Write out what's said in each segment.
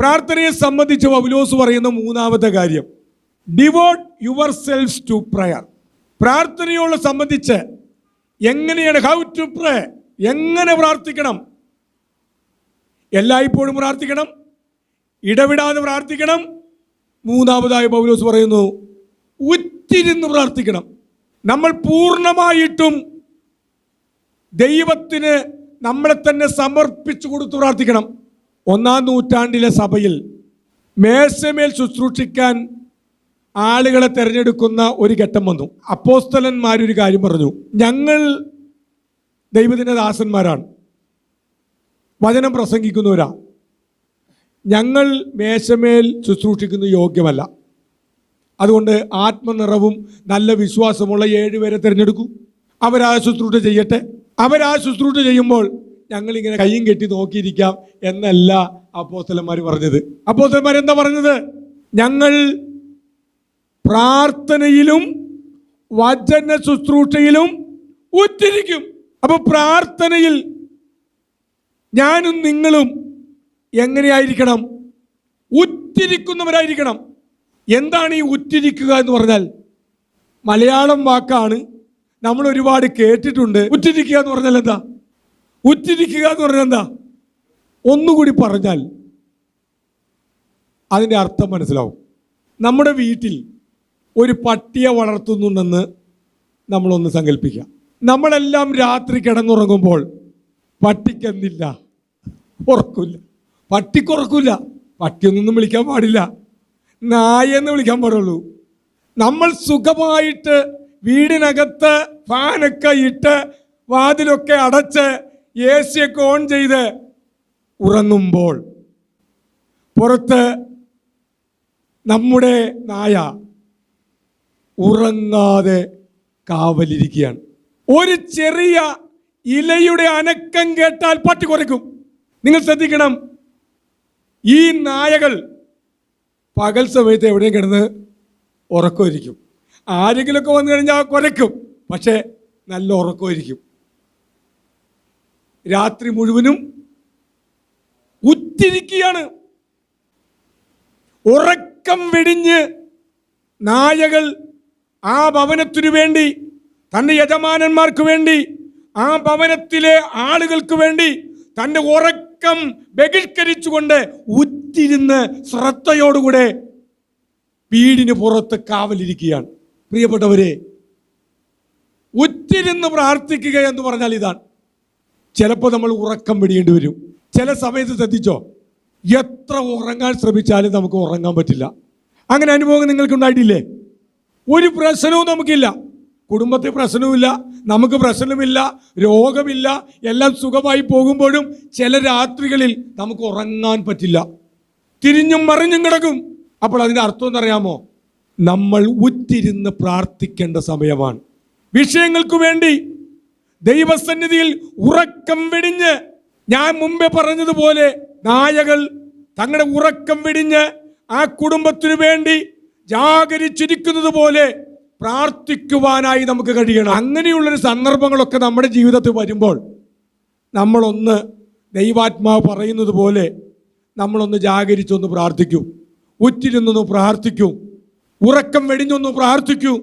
പ്രാർത്ഥനയെ സംബന്ധിച്ച് പൗലോസ് പറയുന്ന മൂന്നാമത്തെ കാര്യം. Devote your selfs to prayer പ്രാർത്ഥനയോട് സംബന്ധിച്ച് എങ്ങനെയാണ് ഹൗ ടു പ്രേ എങ്ങനെ പ്രാർത്ഥിക്കണം? എല്ലായ്പ്പോഴും പ്രാർത്ഥിക്കണം. ഇടവിടാതെ പ്രാർത്ഥിക്കണം. മൂന്നാമതായി പൗലോസ് പറയുന്നു ഉറ്റിരുന്ന് പ്രാർത്ഥിക്കണം. നമ്മൾ പൂർണമായിട്ടും ദൈവത്തിന് നമ്മളെ തന്നെ സമർപ്പിച്ചു കൊടുത്ത് പ്രാർത്ഥിക്കണം. ഒന്നാം നൂറ്റാണ്ടിലെ സഭയിൽ മേശമേൽ ശുശ്രൂഷിക്കാൻ ആളുകളെ തിരഞ്ഞെടുക്കുന്ന ഒരു ഘട്ടം വന്നു. അപ്പോസ്തലന്മാരൊരു കാര്യം പറഞ്ഞു. ഞങ്ങൾ ദൈവത്തിന്റെ ദാസന്മാരാണ്. വചനം പ്രസംഗിക്കുന്നവരാ. ഞങ്ങൾ മേശമേൽ ശുശ്രൂഷിക്കുന്ന യോഗ്യമല്ല. അതുകൊണ്ട് ആത്മനിറവും നല്ല വിശ്വാസമുള്ള ഏഴുപേരെ തിരഞ്ഞെടുക്കൂ. അവരാ ശുശ്രൂഷ ചെയ്യട്ടെ. അവരാ ശുശ്രൂഷ ചെയ്യുമ്പോൾ ഞങ്ങൾ ഇങ്ങനെ കയ്യും കെട്ടി നോക്കിയിരിക്കാം എന്നല്ല അപ്പോസ്തലന്മാർ പറഞ്ഞത്. അപ്പോസ്തലന്മാർ എന്താ പറഞ്ഞത്? ഞങ്ങൾ പ്രാർത്ഥനയിലും വചന ശുശ്രൂഷയിലും ഉറ്റിരിക്കും അപ്പൊ പ്രാർത്ഥനയിൽ ഞാനും നിങ്ങളും എങ്ങനെയായിരിക്കണം? ഉറ്റിരിക്കുന്നവരായിരിക്കണം എന്താണ് ഈ ഉറ്റിരിക്കുക എന്ന് പറഞ്ഞാൽ? മലയാളം വാക്കാണ്. നമ്മൾ ഒരുപാട് കേട്ടിട്ടുണ്ട്. ഉറ്റിരിക്കുക എന്ന് പറഞ്ഞാൽ എന്താ? ഉറ്റിരിക്കുക എന്ന് പറഞ്ഞാൽ എന്താ? ഒന്നുകൂടി പറഞ്ഞാൽ അതിന്റെ അർത്ഥം മനസ്സിലാവും. നമ്മുടെ വീട്ടിൽ ഒരു പട്ടിയെ വളർത്തുന്നുണ്ടെന്ന് നമ്മളൊന്ന് സങ്കല്പിക്കാം. നമ്മളെല്ലാം രാത്രി കിടന്നുറങ്ങുമ്പോൾ പട്ടിക്കെന്നില്ല. ഉറക്കില്ല. പട്ടിക്കുറക്കില്ല പട്ടിയൊന്നും വിളിക്കാൻ പാടില്ല. നായെന്ന് വിളിക്കാൻ പാടുള്ളൂ. നമ്മൾ സുഖമായിട്ട് വീടിനകത്ത് ഫാനൊക്കെ ഇട്ട് വാതിലൊക്കെ അടച്ച് എ സിയൊക്കെ ഓൺ ചെയ്ത് ഉറങ്ങുമ്പോൾ പുറത്ത് നമ്മുടെ നായ ഉറങ്ങാതെ കാവലിരിക്കുകയാണ്. ഒരു ചെറിയ ഇലയുടെ അനക്കം കേട്ടാൽ പട്ടി കുറയ്ക്കും നിങ്ങൾ ശ്രദ്ധിക്കണം. ഈ നായകൾ പകൽ സമയത്ത് എവിടെയും കിടന്ന് ഉറക്കമായിരിക്കും ആരെങ്കിലുമൊക്കെ വന്നു കഴിഞ്ഞാൽ കുരയ്ക്കും. പക്ഷേ നല്ല ഉറക്കമായിരിക്കും രാത്രി മുഴുവനും ഉറ്റിരിക്കുകയാണ്. ഉറക്കം വെടിഞ്ഞ് നായകൾ ആ ഭവനത്തിനു വേണ്ടി തന്റെ യജമാനന്മാർക്ക് വേണ്ടി ആ ഭവനത്തിലെ ആളുകൾക്ക് വേണ്ടി തന്റെ ഉറക്കം ബഹിഷ്കരിച്ചുകൊണ്ട് ഉറ്റിരുന്ന് ശ്രദ്ധയോടുകൂടെ വീടിന് പുറത്ത് കാവലിരിക്കുകയാണ്. പ്രിയപ്പെട്ടവരെ ഉറ്റിരുന്ന് പ്രാർത്ഥിക്കുക എന്ന് പറഞ്ഞാൽ ഇതാണ്. ചിലപ്പോൾ നമ്മൾ ഉറക്കം വെടിയേണ്ടി വരും. ചില സമയത്ത് ശ്രദ്ധിച്ചോ? എത്ര ഉറങ്ങാൻ ശ്രമിച്ചാലും നമുക്ക് ഉറങ്ങാൻ പറ്റില്ല. അങ്ങനെ അനുഭവം നിങ്ങൾക്ക് ഉണ്ടായിട്ടില്ലേ? ഒരു പ്രശ്നവും നമുക്കില്ല. കുടുംബത്തിൽ പ്രശ്നവുമില്ല നമുക്ക് പ്രശ്നമില്ല രോഗമില്ല എല്ലാം സുഖമായി പോകുമ്പോഴും ചില രാത്രികളിൽ നമുക്ക് ഉറങ്ങാൻ പറ്റില്ല. തിരിഞ്ഞും മറിഞ്ഞും കിടക്കും. അപ്പോൾ അതിന്റെ അർത്ഥം എന്നറിയാമോ? നമ്മൾ ഉറ്റിരുന്ന് പ്രാർത്ഥിക്കേണ്ട സമയമാണ്. വിഷയങ്ങൾക്ക് വേണ്ടി ദൈവസന്നിധിയിൽ ഉറക്കം വെടിഞ്ഞ് ഞാൻ മുമ്പേ പറഞ്ഞതുപോലെ നായകൾ തങ്ങളുടെ ഉറക്കം വെടിഞ്ഞ് ആ കുടുംബത്തിനു വേണ്ടി ജാഗരിച്ചിരിക്കുന്നത് പോലെ പ്രാർത്ഥിക്കുവാനായി നമുക്ക് കഴിയണം. അങ്ങനെയുള്ളൊരു സന്ദർഭങ്ങളൊക്കെ നമ്മുടെ ജീവിതത്തിൽ വരുമ്പോൾ നമ്മളൊന്ന് ദൈവാത്മാവ് പറയുന്നത് പോലെ നമ്മളൊന്ന് ജാഗരിച്ചൊന്ന് പ്രാർത്ഥിക്കൂ. ഉറ്റിരുന്നൊന്ന് പ്രാർത്ഥിക്കൂ. ഉറക്കം വെടിഞ്ഞൊന്ന് പ്രാർത്ഥിക്കൂ.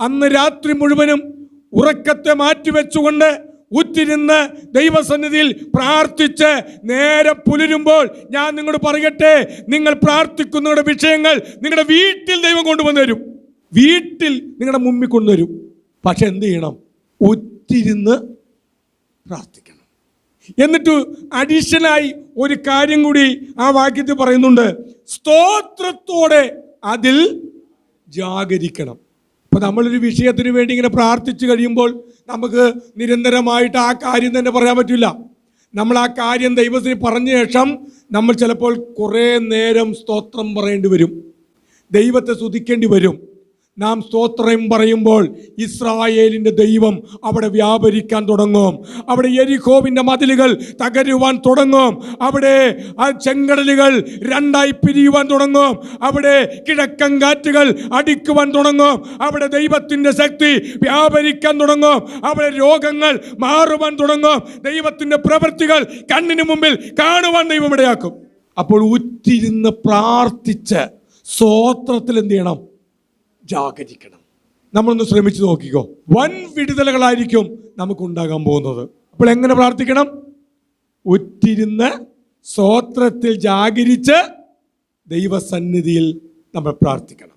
അന്ന് രാത്രി മുഴുവനും ഉറക്കത്തെ മാറ്റിവെച്ചുകൊണ്ട് ഉറ്റിരുന്ന് ദൈവസന്നിധിയിൽ പ്രാർത്ഥിച്ച് നേരെ പുലരുമ്പോൾ ഞാൻ നിങ്ങളോട് പറയട്ടെ നിങ്ങൾ പ്രാർത്ഥിക്കുന്നവരുടെ വിഷയങ്ങൾ നിങ്ങളുടെ വീട്ടിൽ ദൈവം കൊണ്ടുവന്നു തരും. വീട്ടിൽ നിങ്ങളുടെ മുമ്പിൽ കൊണ്ടുവരും. പക്ഷെ എന്ത് ചെയ്യണം? ഉറ്റിരുന്ന് പ്രാർത്ഥിക്കണം. എന്നിട്ട് അഡീഷണലായി ഒരു കാര്യം കൂടി ആ വാക്യത്തിൽ പറയുന്നുണ്ട്. സ്തോത്രത്തോടെ അതിൽ ജാഗരിക്കണം. ഇപ്പൊ നമ്മളൊരു വിഷയത്തിന് വേണ്ടി ഇങ്ങനെ പ്രാർത്ഥിച്ചു കഴിയുമ്പോൾ നമുക്ക് നിരന്തരമായിട്ട് ആ കാര്യം തന്നെ പറയാൻ പറ്റില്ല. നമ്മൾ ആ കാര്യം ദൈവത്തിന് പറഞ്ഞ ശേഷം നമ്മൾ ചിലപ്പോൾ കുറേ നേരം സ്തോത്രം പറയേണ്ടി വരും. ദൈവത്തെ സ്തുതിക്കേണ്ടി വരും. നാം സ്തോത്രം പറയുമ്പോൾ ഇസ്രായേലിന്റെ ദൈവം അവിടെ വ്യാപരിക്കാൻ തുടങ്ങും. അവിടെ എരിഹോവിന്റെ മതിലുകൾ തകരുവാൻ തുടങ്ങും. അവിടെ ആ ചെങ്കടലുകൾ രണ്ടായി പിരിയുവാൻ തുടങ്ങും. അവിടെ കിഴക്കൻ കാറ്റുകൾ അടിക്കുവാൻ തുടങ്ങും. അവിടെ ദൈവത്തിന്റെ ശക്തി വ്യാപരിക്കാൻ തുടങ്ങും. അവിടെ രോഗങ്ങൾ മാറുവാൻ തുടങ്ങും. ദൈവത്തിന്റെ പ്രവൃത്തികൾ കണ്ണിന് മുമ്പിൽ കാണുവാൻ ദൈവം ഇടയാക്കും. അപ്പോൾ ഉറ്റിരുന്ന് പ്രാർത്ഥിച്ച് സ്വോത്രത്തിൽ എന്ത് ചെയ്യണം? ജാഗരിക്കണം. നമ്മളൊന്ന് ശ്രമിച്ചു നോക്കിക്കോ. വൻ വിടുതലകളായിരിക്കും നമുക്ക് ഉണ്ടാകാൻ പോകുന്നത്. അപ്പോൾ എങ്ങനെ പ്രാർത്ഥിക്കണം? ഉറ്റിരുന്ന് സ്വോത്രത്തിൽ ജാഗരിച്ച് ദൈവസന്നിധിയിൽ നമ്മൾ പ്രാർത്ഥിക്കണം.